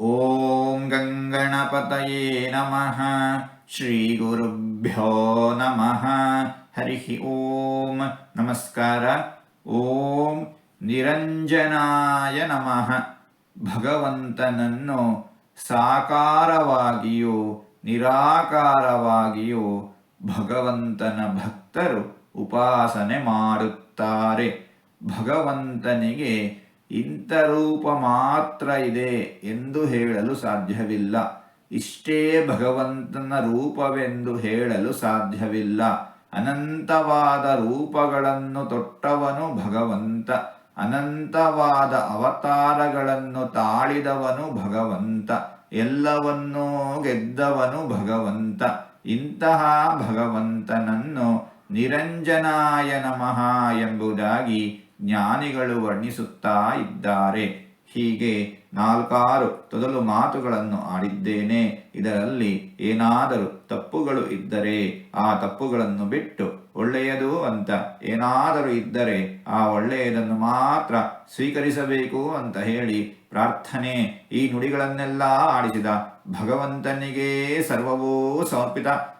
ॐ गङ्गणपतये नमः ಶ್ರೀಗುರುಭ್ಯೋ ನಮಃ ಹರಿ ಓಂ ನಮಸ್ಕಾರ ಓಂ ನಿರಂಜನಾಯ ನಮಃ ಭಗವಂತನನ್ನು ಸಾಕಾರವಾಗಿಯೂ ನಿರಾಕಾರವಾಗಿಯೂ ಭಗವಂತನ ಭಕ್ತರು ಉಪಾಸನೆ ಮಾಡುತ್ತಾರೆ ಭಗವಂತನಿಗೆ ಇಂಥ ರೂಪ ಮಾತ್ರ ಇದೆ ಎಂದು ಹೇಳಲು ಸಾಧ್ಯವಿಲ್ಲ. ಇಷ್ಟೇ ಭಗವಂತನ ರೂಪವೆಂದು ಹೇಳಲು ಸಾಧ್ಯವಿಲ್ಲ. ಅನಂತವಾದ ರೂಪಗಳನ್ನು ತೊಟ್ಟವನು ಭಗವಂತ. ಅನಂತವಾದ ಅವತಾರಗಳನ್ನು ತಾಳಿದವನು ಭಗವಂತ. ಎಲ್ಲವನ್ನೂ ಗೆದ್ದವನು ಭಗವಂತ. ಇಂತಹ ಭಗವಂತನನ್ನು ನಿರಂಜನಾಯ ನಮಃ ಎಂಬುದಾಗಿ ಜ್ಞಾನಿಗಳು ವರ್ಣಿಸುತ್ತಾ ಇದ್ದಾರೆ. ಹೀಗೆ ನಾಲ್ಕಾರು ತೊದಲು ಮಾತುಗಳನ್ನು ಆಡಿದ್ದೇನೆ. ಇದರಲ್ಲಿ ಏನಾದರೂ ತಪ್ಪುಗಳು ಇದ್ದರೆ ಆ ತಪ್ಪುಗಳನ್ನು ಬಿಟ್ಟು ಒಳ್ಳೆಯದು ಅಂತ ಏನಾದರೂ ಇದ್ದರೆ ಆ ಒಳ್ಳೆಯದನ್ನು ಮಾತ್ರ ಸ್ವೀಕರಿಸಬೇಕು ಅಂತ ಹೇಳಿ ಪ್ರಾರ್ಥನೆ ಈ ನುಡಿಗಳನ್ನೆಲ್ಲ ಆಡಿಸಿದ ಭಗವಂತನಿಗೆ ಸರ್ವವೂ ಸಮರ್ಪಿತ.